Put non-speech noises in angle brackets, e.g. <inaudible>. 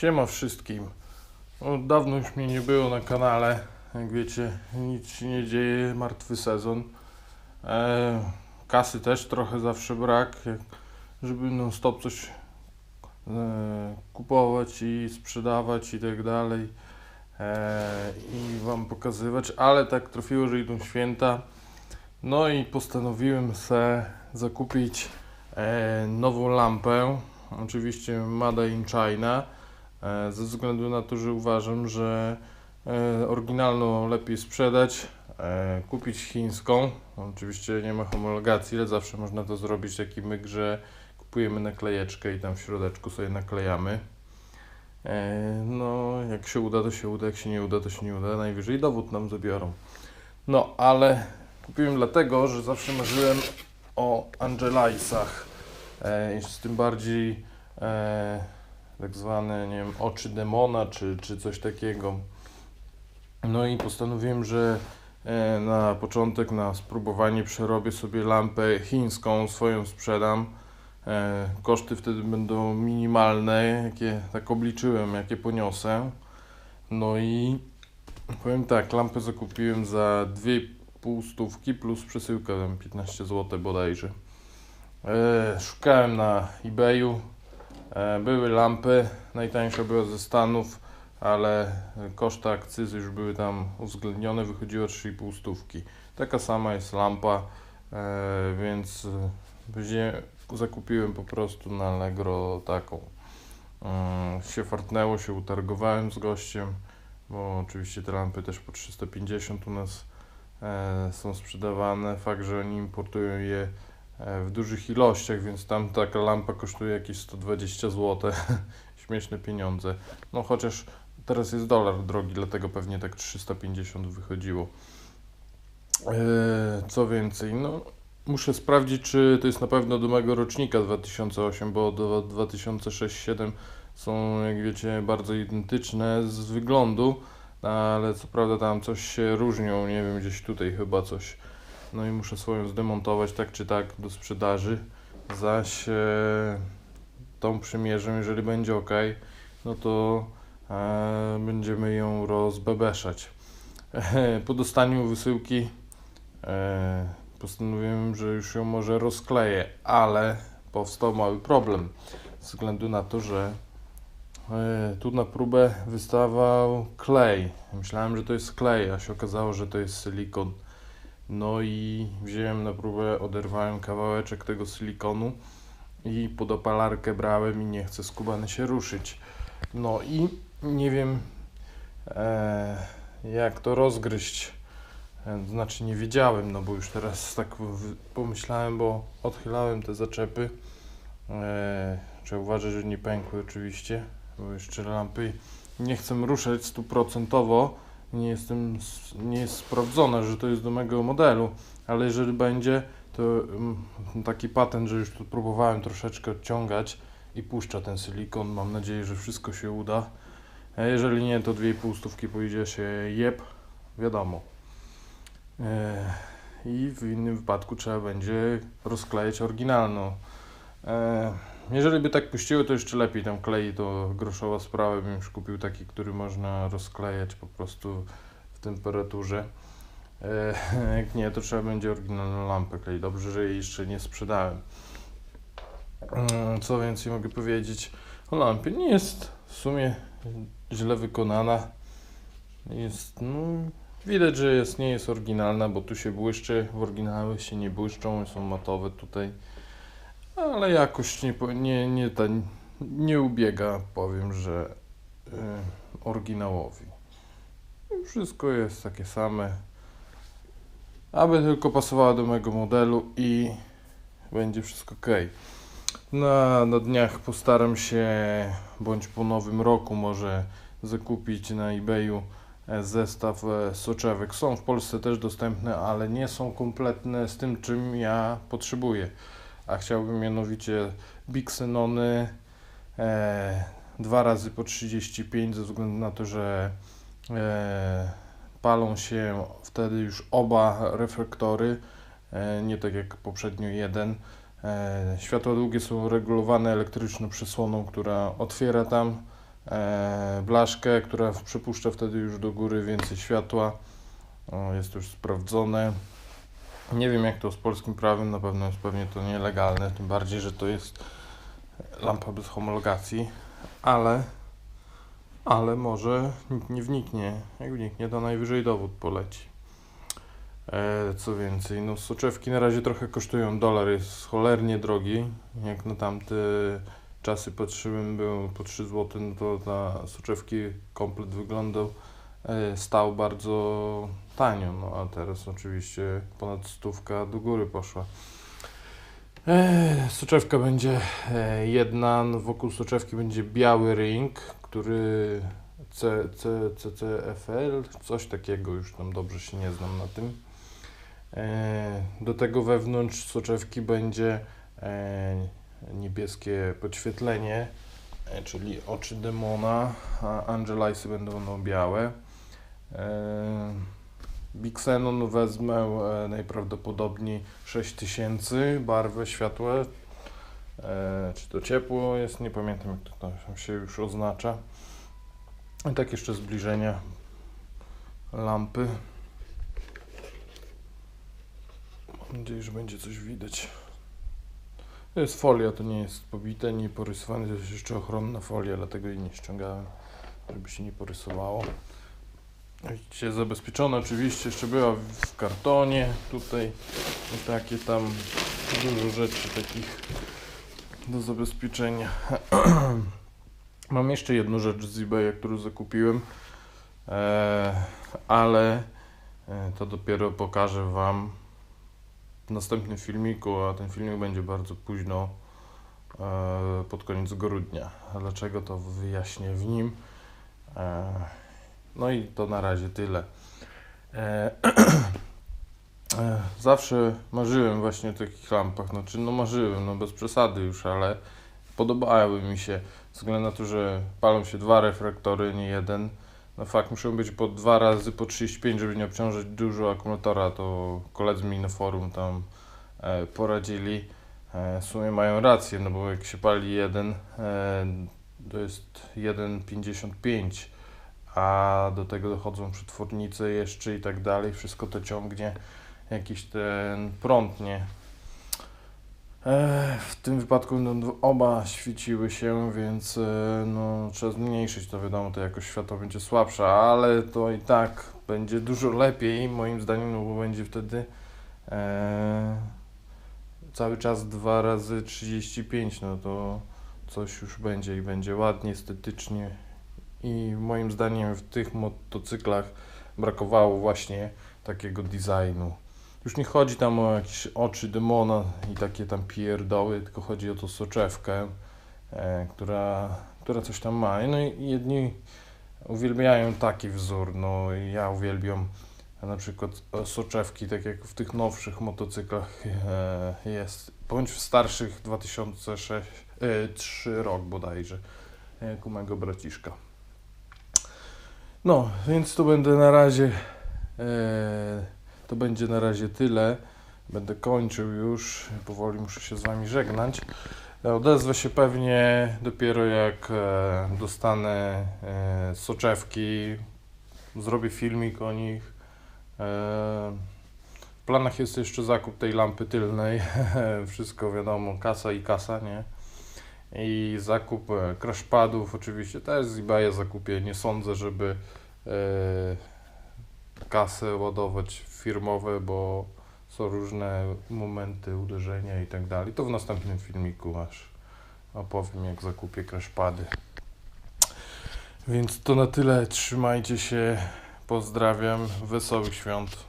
Siema wszystkim. Od dawno już mnie nie było na kanale. Jak wiecie, nic się nie dzieje, martwy sezon. E, kasy też trochę zawsze brak, żeby non stop coś e, kupować i sprzedawać i tak dalej. E, I Wam pokazywać, ale tak trafiło, że idą święta. No i postanowiłem se zakupić e, nową lampę. Oczywiście Made in China. E, ze względu na to, że uważam, że e, oryginalną lepiej sprzedać, e, kupić chińską. Oczywiście nie ma homologacji, ale zawsze można to zrobić taki myk, że kupujemy naklejeczkę i tam w środeczku sobie naklejamy. No, jak się uda, to się uda, jak się nie uda, to się nie uda. Najwyżej dowód nam zabiorą. No, ale kupiłem dlatego, że zawsze marzyłem o Angelaisach. E, i z tym bardziej tak zwane, nie wiem, oczy demona, czy, czy coś takiego. No i postanowiłem, że e, na początek, na spróbowanie przerobię sobie lampę chińską, swoją sprzedam. E, koszty wtedy będą minimalne, jakie tak obliczyłem, jakie poniosę. No i powiem tak, lampę zakupiłem za 2,5 stówki plus przesyłka tam 15 zł bodajże. E, szukałem na eBayu, były lampy, najtańsza była ze Stanów, ale koszty akcyzy już były tam uwzględnione, wychodziło 3,5 stówki. Taka sama jest lampa, e, więc e, zakupiłem po prostu na Allegro taką. Się fartnęło, się utargowałem z gościem, bo oczywiście te lampy też po 350 u nas e, są sprzedawane. Fakt, że oni importują je e, w dużych ilościach, więc tam taka lampa kosztuje jakieś 120 zł. <laughs> Śmieszne pieniądze. No chociaż teraz jest dolar drogi, dlatego pewnie tak 350 wychodziło. E, Co więcej, no muszę sprawdzić, czy to jest na pewno do mojego rocznika 2008, bo do 2006-2007 są, jak wiecie, bardzo identyczne z wyglądu, ale co prawda tam coś się różnią, nie wiem, gdzieś tutaj chyba coś. No i muszę swoją zdemontować tak czy tak do sprzedaży. Zaś e, tą przymierzę, jeżeli będzie ok, no to e, będziemy ją rozbebeszać. <laughs> Po dostaniu wysyłki e, postanowiłem, że już ją może rozkleję, ale powstał mały problem. Ze względu na to, że e, tu na próbę wystawał klej. Myślałem, że to jest klej, a się okazało, że to jest silikon. No i wziąłem na próbę, oderwałem kawałeczek tego silikonu i pod opalarkę brałem i nie chcę skubany się ruszyć. No i nie wiem e, jak to rozgryźć. E, Znaczy nie wiedziałem, no bo już teraz tak pomyślałem, bo odchylałem te zaczepy. E, trzeba uważać, że nie pękły oczywiście, bo jeszcze lampy nie chcę ruszać stuprocentowo. Nie jestem, nie jest sprawdzone, że to jest do mego modelu, ale jeżeli będzie, to mm, taki patent, że już tu próbowałem troszeczkę odciągać i puszcza ten silikon. Mam nadzieję, że wszystko się uda. A jeżeli nie, to 2,5 stówki pójdzie się jeb, wiadomo. E, I w innym wypadku trzeba będzie rozklejać oryginalną. Jeżeli by tak puściły, to jeszcze lepiej. Tam klei to groszowa sprawa. Bym już kupił taki, który można rozklejać po prostu w temperaturze. E, <laughs> Jak nie, to trzeba będzie oryginalną lampę kleić. Dobrze, że jej jeszcze nie sprzedałem. Mm, Co więcej mogę powiedzieć o lampie? Nie jest w sumie źle wykonana. Jest, no, widać, że jest, nie jest oryginalna, bo tu się błyszczy, w oryginałach się nie błyszczą, są matowe tutaj. Ale jakoś nie, nie, nie, ta, nie ubiega, powiem, że y, oryginałowi. Wszystko jest takie same. Aby tylko pasowała do mojego modelu i będzie wszystko ok. Na, na dniach postaram się, bądź po nowym roku może zakupić na eBayu e, zestaw e, soczewek. Są w Polsce też dostępne, ale nie są kompletne z tym, czym ja potrzebuję. A chciałbym mianowicie Bixenony e, dwa razy po 35 ze względu na to, że e, palą się wtedy już oba reflektory, e, nie tak jak poprzednio jeden. E, Światła długie są regulowane elektryczną przysłoną, która otwiera tam e, blaszkę, która przypuszcza wtedy już do góry więcej światła. O, jest już sprawdzone. Nie wiem jak to z polskim prawem, na pewno jest pewnie to nielegalne, tym bardziej, że to jest lampa bez homologacji, ale ale może nikt nie wniknie. Jak wniknie, to najwyżej dowód poleci. E, co więcej, no soczewki na razie trochę kosztują. Dolar jest cholernie drogi. Jak na tamte czasy patrzyłem, był po 3 zł, no to na soczewki komplet wyglądał stał bardzo tanio, no a teraz oczywiście ponad stówka do góry poszła. E, soczewka będzie e, jedna, no wokół soczewki będzie biały ring, który C, C, CCFL, coś takiego, już tam dobrze się nie znam na tym. E, Do tego wewnątrz soczewki będzie e, niebieskie podświetlenie, e, czyli oczy demona, a Angelisy będą no białe. E, Big Xenon wezmę e, najprawdopodobniej 6000, barwę światła, e, czy to ciepło jest, nie pamiętam jak to tam się już oznacza. I tak jeszcze zbliżenia lampy. Mam nadzieję, że będzie coś widać. To jest folia, to nie jest pobite, nie porysowane, to jest jeszcze ochronna folia, dlatego jej nie ściągałem, żeby się nie porysowało. Widzicie, zabezpieczone oczywiście, jeszcze była w kartonie tutaj i takie tam dużo rzeczy takich do zabezpieczenia. <clears throat> Mam jeszcze jedną rzecz z eBaya, którą zakupiłem, e, ale e, to dopiero pokażę Wam w następnym filmiku, a ten filmik będzie bardzo późno, e, pod koniec grudnia. Dlaczego to wyjaśnię w nim. No i to na razie tyle. E, <clears throat> e, zawsze marzyłem właśnie o takich lampach. Znaczy, no marzyłem, no bez przesady już, ale podobały mi się. Względu na to, że palą się dwa refraktory, nie jeden. No fakt, muszą być po dwa razy po 35, żeby nie obciążać dużo akumulatora. To koledzy mi na forum tam e, poradzili. E, w sumie mają rację, no bo jak się pali jeden, e, to jest 1,55 a do tego dochodzą przetwornice jeszcze i tak dalej, wszystko to ciągnie jakiś ten prąd, nie? E, w tym wypadku no, oba świeciły się, więc e, no, trzeba zmniejszyć to, wiadomo, to jakość światła będzie słabsza, ale to i tak będzie dużo lepiej, moim zdaniem, no bo będzie wtedy e, cały czas 2 razy 35, no to coś już będzie i będzie ładnie, estetycznie i moim zdaniem w tych motocyklach brakowało właśnie takiego designu. Już nie chodzi tam o jakieś oczy demona i takie tam pierdoły, tylko chodzi o tą soczewkę, e, która, która coś tam ma. No i jedni uwielbiają taki wzór, no ja uwielbiam na przykład soczewki, tak jak w tych nowszych motocyklach e, jest, bądź w starszych 2006, e, 3 rok bodajże, jak u mego braciszka. No, więc to będę na razie. E, to będzie na razie tyle. Będę kończył już. Powoli muszę się z Wami żegnać. E, Odezwę się pewnie dopiero jak e, dostanę e, soczewki. Zrobię filmik o nich. E, w planach jest jeszcze zakup tej lampy tylnej. <laughs> Wszystko wiadomo, kasa i kasa, nie? I zakup e, crashpadów oczywiście też z eBaya zakupię. Nie sądzę, żeby e, kasę ładować firmowe, bo są różne momenty uderzenia i tak dalej. To w następnym filmiku aż opowiem jak zakupię crashpady. Więc to na tyle. Trzymajcie się. Pozdrawiam. Wesołych świąt.